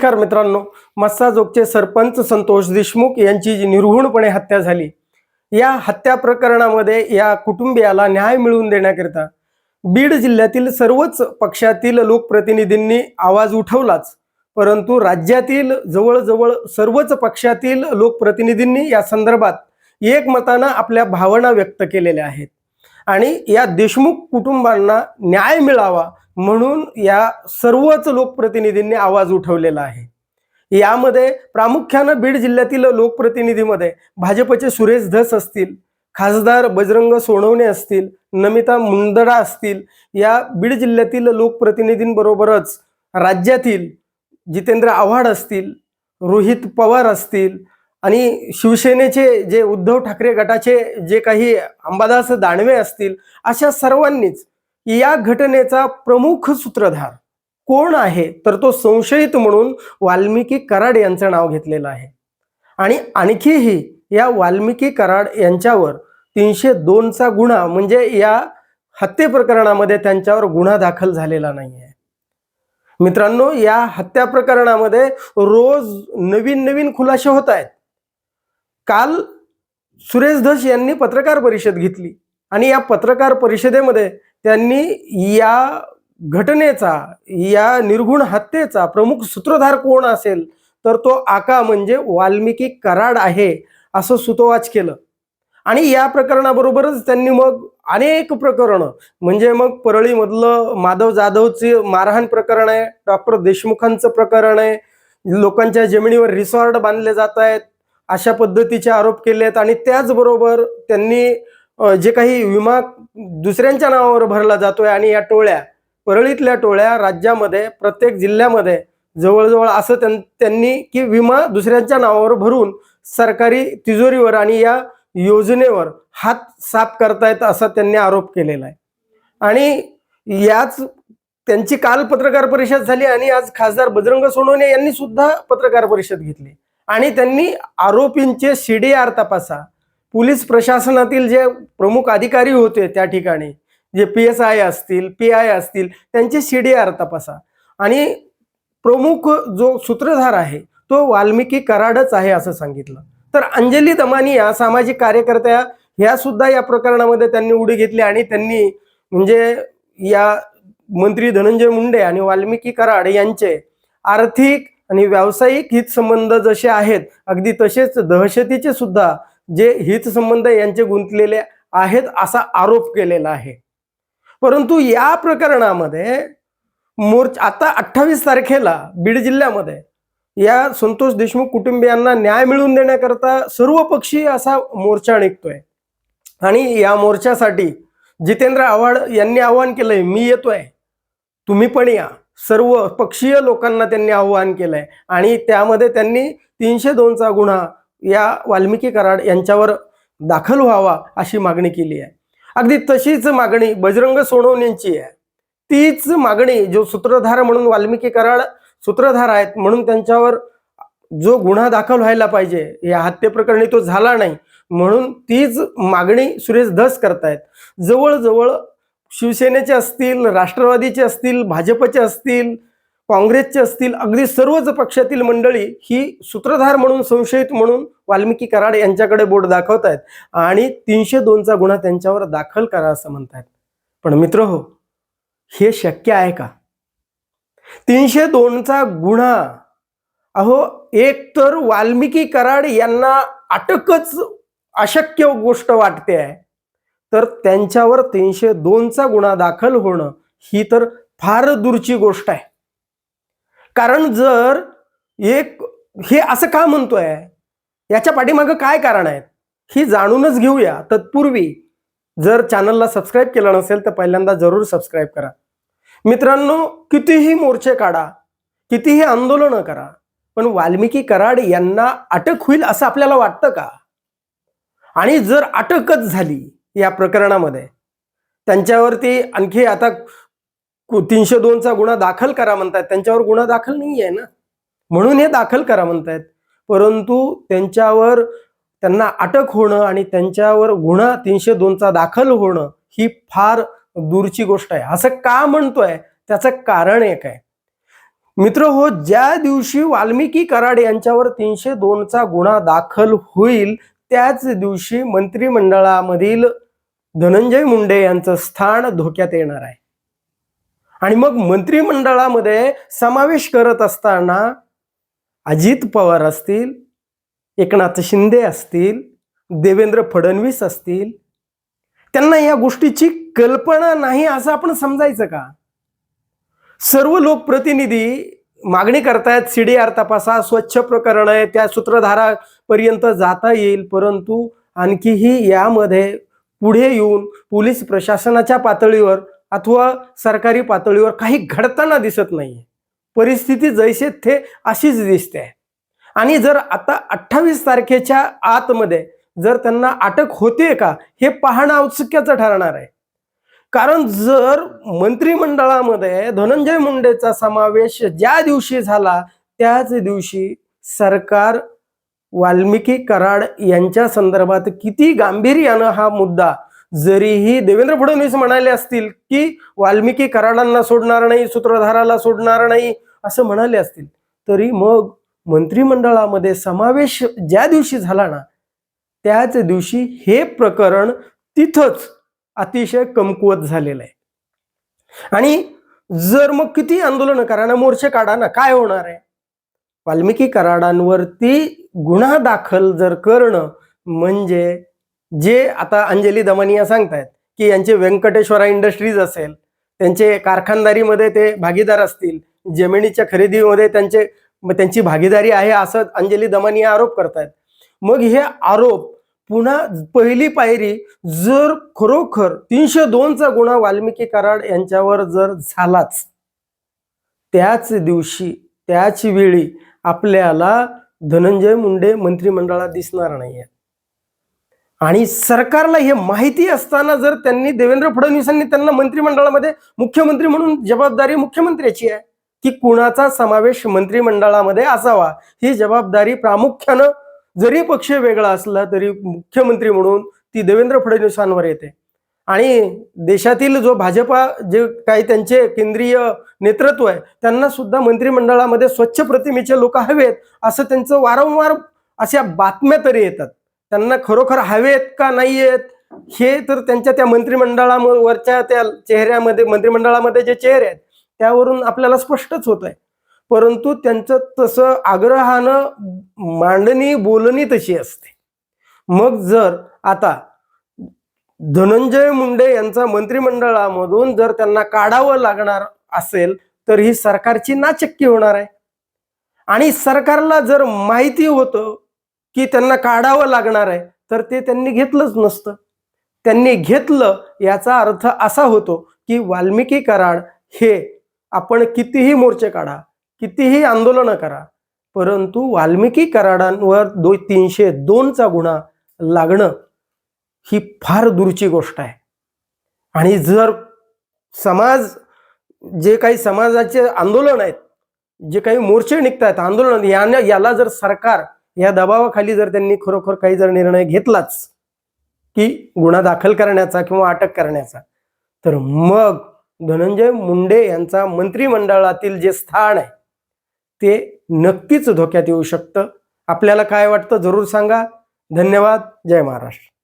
नमस्कार मित्रांनो मस्साजोगचे सरपंच संतोष देशमुख यांची जी निर्घुणपणे हत्या झाली या हत्या प्रकरणामध्ये या कुटुंबियाला न्याय मिळवून देण्याकरिता बीड जिल्ह्यातील सर्वच पक्षातील लोकप्रतिनिधींनी आवाज उठवलाच परंतु राज्यातील जवळजवळ सर्वच पक्षातील लोकप्रतिनिधींनी या संदर्भात एकमतानं आपल्या भावना व्यक्त केलेल्या आहेत. आणि या देशमुख कुटुंबांना न्याय मिळावा म्हणून या सर्वच लोकप्रतिनिधींनी आवाज उठवलेला आहे. यामध्ये प्रामुख्यानं बीड जिल्ह्यातील लोकप्रतिनिधीमध्ये भाजपचे सुरेश धस असतील खासदार बजरंग सोनवणे असतील नमिता मुंदडा असतील या बीड जिल्ह्यातील लोकप्रतिनिधींबरोबरच राज्यातील जितेंद्र आव्हाड असतील रोहित पवार असतील आणि शिवसेनेचे जे उद्धव ठाकरे गटाचे जे काही अंबादास दानवे असतील अशा सर्वांनीच या घटनेचा प्रमुख सूत्रधार कोण आहे तर तो संशयित म्हणून वाल्मिकी कराड यांचं नाव घेतलेलं आहे. आणि आणखीही या वाल्मिकी कराड यांच्यावर तीनशे दोनचा गुन्हा म्हणजे या हत्ये प्रकरणामध्ये त्यांच्यावर गुन्हा दाखल झालेला नाही आहे मित्रांनो या हत्या प्रकरणामध्ये रोज नवीन नवीन खुलासे होत आहेत. काल सुरेश धस यांनी पत्रकार परिषद घेतली आणि या पत्रकार परिषदेमध्ये त्यांनी या घटनेचा या निर्गुण हत्येचा प्रमुख सूत्रधार कोण असेल तर तो आका म्हणजे वाल्मिकी कराड आहे असं सुतोवाच केलं. आणि या प्रकरणाबरोबरच त्यांनी मग अनेक प्रकरणं म्हणजे मग परळीमधलं माधव जाधवचे मारहाण प्रकरण आहे डॉक्टर देशमुखांचं प्रकरण आहे लोकांच्या जमिनीवर रिसॉर्ट बांधले जात आहेत अशा पद्धतीचे आरोप केले आहेत आणि त्याचबरोबर त्यांनी जे काही विमा दुसऱ्यांच्या नावावर भरला जातोय आणि या टोळ्या परळीतल्या टोळ्या राज्यामध्ये प्रत्येक जिल्ह्यामध्ये जवळजवळ असं त्यां- त्यांनी की विमा दुसऱ्यांच्या नावावर भरून सरकारी तिजोरीवर आणि या योजनेवर हात साफ करतायत असा त्यांनी आरोप केलेला आहे. आणि याच त्यांची काल पत्रकार परिषद झाली आणि आज खासदार बजरंग सोनवणे यांनी सुद्धा पत्रकार परिषद घेतली. आणि त्यांनी आरोपींचे सीडीआर तपासा पोलीस प्रशासनातील जे प्रमुख अधिकारी होते त्या ठिकाणी जे पी एस आय असतील पी आय असतील त्यांचे सी डी आर तपासा. आणि प्रमुख जो सूत्रधार आहे तो वाल्मिकी कराडच आहे असं सांगितलं. तर अंजली दमानी या सामाजिक कार्यकर्त्या ह्या सुद्धा या प्रकरणामध्ये त्यांनी उडी घेतली आणि त्यांनी म्हणजे या मंत्री धनंजय मुंडे आणि वाल्मिकी कराड यांचे आर्थिक आणि व्यावसायिक हितसंबंध जसे आहेत अगदी तसेच दहशतीचे सुद्धा जे हितसंबंध यांचे गुंतलेले आहेत असा आरोप केलेला आहे. परंतु या प्रकरणामध्ये मोर्चा आता अठ्ठावीस तारखेला बीड जिल्ह्यामध्ये या संतोष देशमुख कुटुंबियांना न्याय मिळवून देण्याकरता सर्वपक्षीय असा मोर्चा निघतोय. आणि या मोर्चासाठी जितेंद्र आव्हाड यांनी आवाहन केलंय मी येतोय. तुम्ही पण या. सर्व पक्षीय लोकांना त्यांनी आव्हान केलंय. आणि त्यामध्ये त्यांनी तीनशे दोनचा गुन्हा या वाल्मिकी कराड यांच्यावर दाखल व्हावा अशी मागणी केली आहे. अगदी तशीच मागणी बजरंग सोनवणेंची आहे. तीच मागणी जो सूत्रधार म्हणून वाल्मिकी कराड सूत्रधार आहेत म्हणून त्यांच्यावर जो गुन्हा दाखल व्हायला पाहिजे या हत्येप्रकरणी तो झाला नाही म्हणून तीच मागणी सुरेश धस करतायत. जवळजवळ शिवसेनेचे असतील राष्ट्रवादीचे असतील भाजपचे असतील काँग्रेसचे असतील अगदी सर्वच पक्षातील मंडळी ही सूत्रधार म्हणून संशयित म्हणून वाल्मिकी कराड यांच्याकडे बोट दाखवत आहेत आणि तीनशे दोनचा गुन्हा त्यांच्यावर दाखल करा असं म्हणतायत. पण मित्र हो हे शक्य आहे का? तीनशे दोनचा गुन्हा अहो एक तर वाल्मिकी कराड यांना अटकच अशक्य गोष्ट वाटते आहे. तर त्यांच्यावर तीनशे दोनचा गुन्हा दाखल होणं ही तर फार दूरची गोष्ट आहे. कारण जर एक हे असं का म्हणतोय? याच्या पाठीमागं काय कारण आहेत? ही जाणूनच घेऊया. तत्पूर्वी जर चॅनलला सबस्क्राईब केलं नसेल तर पहिल्यांदा जरूर सबस्क्राईब करा. मित्रांनो कितीही मोर्चे काढा कितीही आंदोलनं करा पण वाल्मिकी कराड यांना अटक होईल असं आपल्याला वाटतं का? आणि जर अटकच झाली या प्रकरणामध्ये त्यांच्यावरती आणखी आता तीनशे दोनचा गुन्हा दाखल करा म्हणतात त्यांच्यावर गुन्हा दाखल नाही आहे ना. म्हणून हे दाखल करा म्हणतायत. परंतु त्यांच्यावर त्यांना अटक होणं आणि त्यांच्यावर गुन्हा तीनशे दोनचा दाखल होणं ही फार दूरची गोष्ट आहे. असं का म्हणतोय? त्याचं कारण एक आहे. मित्र हो ज्या दिवशी वाल्मिकी कराड यांच्यावर तीनशे दोनचा गुन्हा दाखल होईल त्याच दिवशी मंत्रिमंडळामधील धनंजय मुंडे यांचं स्थान धोक्यात येणार आहे. आणि मग मंत्रिमंडळामध्ये समावेश करत असताना अजित पवार असतील एकनाथ शिंदे असतील देवेंद्र फडणवीस असतील त्यांना या गोष्टीची कल्पना नाही असं आपण समजायचं का? सर्व लोकप्रतिनिधी मागणी करतायत सीडीआर तपासा स्वच्छ प्रकरण आहे त्या सूत्रधारापर्यंत जाता येईल परंतु आणखीही यामध्ये पुढे येऊन पोलीस प्रशासनाच्या पातळीवर अथवा सरकारी पातळीवर काही घडताना दिसत नाहीये. परिस्थिती जैसे थे अशीच दिसते. आणि जर आता अठ्ठावीस तारखेच्या आतमध्ये जर त्यांना अटक होते का हे पाहणं औत्सुक्याचं ठरणार आहे. कारण जर मंत्रिमंडळामध्ये धनंजय मुंडेचा समावेश ज्या दिवशी झाला त्याच दिवशी सरकार वाल्मिकी कराड यांच्या संदर्भात किती गांभीर्यानं हा मुद्दा जरीही देवेंद्र फडणवीस म्हणाले असतील की वाल्मिकी कराडांना सोडणार नाही सूत्रधाराला सोडणार नाही असं म्हणाले असतील तरी मग मंत्रिमंडळामध्ये समावेश ज्या दिवशी झाला ना त्याच दिवशी हे प्रकरण तिथंच अतिशय कमकुवत झालेलं आहे. आणि जर मग किती आंदोलन करा ना मोर्चे काढा ना काय होणार आहे? वाल्मिकी कराडांवरती गुन्हा दाखल जर करणं म्हणजे जे आता अंजली दमानिया सांगतायत की यांचे व्यंकटेश्वरा इंडस्ट्रीज असेल त्यांचे कारखानदारीमध्ये ते भागीदार असतील जमिनीच्या खरेदीमध्ये त्यांचे त्यांची भागीदारी आहे असं अंजली दमानिया आरोप करतायत. मग हे आरोप पुन्हा पहिली पायरी जर खरोखर तीनशे दोनचा गुन्हा वाल्मिकी कराड यांच्यावर जर झालाच त्याच दिवशी त्याच वेळी आपल्याला धनंजय मुंडे मंत्रिमंडळात दिसणार नाहीये आणि सरकारला हे माहिती असताना जर त्यांनी देवेंद्र फडणवीसांनी त्यांना मंत्रिमंडळामध्ये मुख्यमंत्री म्हणून जबाबदारी मुख्यमंत्र्याची आहे की कुणाचा समावेश मंत्रिमंडळामध्ये असावा? ही जबाबदारी प्रामुख्यानं जरी पक्ष वेगळा असला तरी मुख्यमंत्री म्हणून ती देवेंद्र फडणवीसांवर येते. आणि देशातील जो भाजपा जे काही त्यांचे केंद्रीय नेतृत्व आहे त्यांना सुद्धा मंत्रिमंडळामध्ये स्वच्छ प्रतिमेचे लोक हवेत असं त्यांचं वारंवार अशा बातम्या तरी येतात. त्यांना खरोखर हवेत का नाही आहेत हे तर त्यांच्या त्या मंत्रिमंडळावरच्या त्या चेहऱ्यामध्ये मंत्रिमंडळामध्ये जे चेहरे आहेत त्यावरून आपल्याला स्पष्टच होत आहे परंतु त्यांचं तसं आग्रहानं मांडणी बोलणी तशी असते. मग जर आता धनंजय मुंडे यांचा मंत्रिमंडळामधून जर त्यांना काढावं लागणार असेल तर ही सरकारची नाचक्की होणार आहे. आणि सरकारला जर माहिती होतं की त्यांना काढावं लागणार आहे तर ते त्यांनी घेतलंच नसतं. त्यांनी घेतलं याचा अर्थ असा होतो की वाल्मिकी कराड हे आपण कितीही मोर्चे काढा कितीही आंदोलनं करा परंतु वाल्मिकी कराडांवर दो तीनशे दोनचा गुन्हा लागणं ही फार दूरची गोष्ट आहे. आणि जर समाज जे काही समाजाचे आंदोलन आहेत जे काही मोर्चे निघत आहेत आंदोलन याने याला जर सरकार या दबावाखाली जर त्यांनी खरोखर काही जर निर्णय घेतलाच की गुन्हा दाखल करण्याचा किंवा अटक करण्याचा तर मग धनंजय मुंडे यांचा मंत्रिमंडळातील जे स्थान आहे ते नक्कीच धोक्यात येऊ शकतं. आपल्याला काय वाटतं? जरूर सांगा. धन्यवाद. जय महाराष्ट्र.